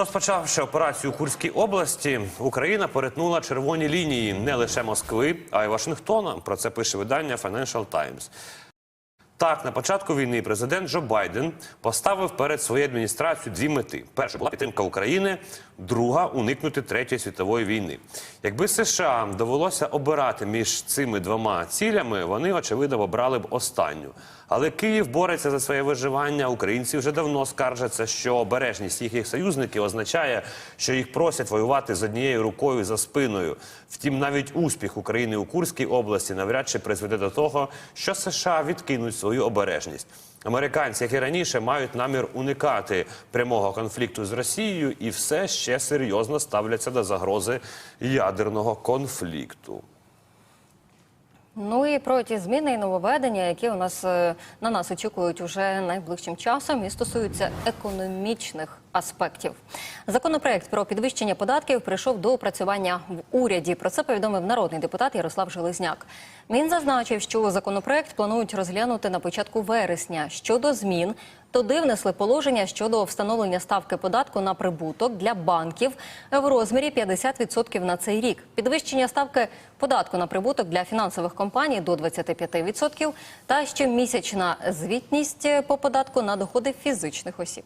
Розпочавши операцію у Курській області, Україна перетнула червоні лінії не лише Москви, а й Вашингтона. Про це пише видання Financial Times. Так, на початку війни президент Джо Байден поставив перед своєю адміністрацією дві мети: перша була підтримка України, друга уникнути третьої світової війни. Якби США довелося обирати між цими двома цілями, вони очевидно обрали б останню. Але Київ бореться за своє виживання. Українці вже давно скаржаться, що обережність їхніх союзників означає, що їх просять воювати з однією рукою за спиною. Втім, навіть успіх України у Курській області навряд чи призведе до того, що США відкинуть свою обережність. Американці, як і раніше, мають намір уникати прямого конфлікту з Росією і все ще серйозно ставляться до загрози ядерного конфлікту. Ну і про ті зміни і нововведення, які у нас е, на нас очікують уже найближчим часом, і стосуються економічних аспектів. Законопроект про підвищення податків прийшов до опрацювання в уряді. Про це повідомив народний депутат Ярослав Железняк. Він зазначив, що законопроект планують розглянути на початку вересня. Щодо змін, туди внесли положення щодо встановлення ставки податку на прибуток для банків в розмірі 50% на цей рік. Підвищення ставки податку на прибуток для фінансових компаній до 25% та щомісячна звітність по податку на доходи фізичних осіб.